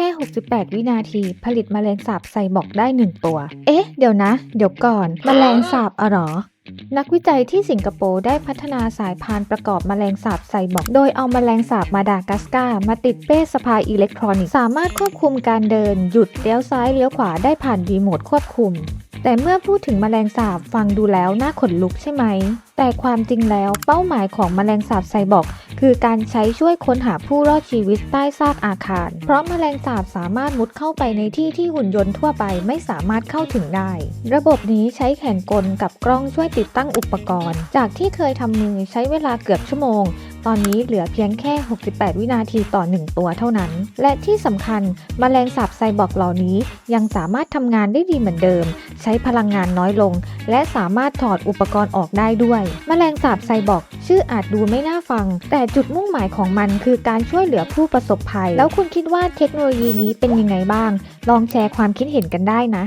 แค่ 68 วินาที ผลิตแมลงสาบไซบอร์กได้ 1 ตัว เอ๊ะ เดี๋ยวนะ เดี๋ยวก่อนแมลงสาบอะหรอ นักวิจัยที่สิงคโปร์ได้พัฒนาสายพานประกอบแมลงสาบไซบอร์กโดยเอามแมลงสาบมาดากัสกามาติดเป้สะพายอิเล็กทรอนิกส์ สามารถควบคุมการเดิน หยุดเลี้ยวซ้ายเลี้ยวขวาได้ผ่านรีโมทควบคุม แต่เมื่อพูดถึงแมลงสาบฟังดูแล้วน่าขนลุกใช่ไหม แต่ความจริงแล้วเป้าหมายของแมลงสาบไซบอร์ก คือการใช้ช่วยค้นหาผู้รอดชีวิตใต้ซากอาคาร เพราะแมลงสาบสามารถมุดเข้าไปในที่ที่หุ่นยนต์ทั่วไปไม่สามารถเข้าถึงได้ ระบบนี้ใช้แขนกลกับกล้องช่วยติดตั้งอุปกรณ์ จากที่เคยทำมือใช้เวลาเกือบชั่วโมง ตอนนี้เหลือเพียงแค่ 68 วินาทีต่อ 1 ตัวเท่านั้น และที่สำคัญแมลงสาบไซบอร์กเหล่านี้ยังสามารถทำงานได้ดีเหมือนเดิม ใช้พลังงานน้อยลง และสามารถถอดอุปกรณ์ออกได้ด้วย แมลงสาบไซบอร์กชื่ออาจดูไม่น่าฟัง แต่จุดมุ่งหมายของมันคือการช่วยเหลือผู้ประสบภัย แล้วคุณคิดว่าเทคโนโลยีนี้เป็นยังไงบ้าง ลองแชร์ความคิดเห็นกันได้นะ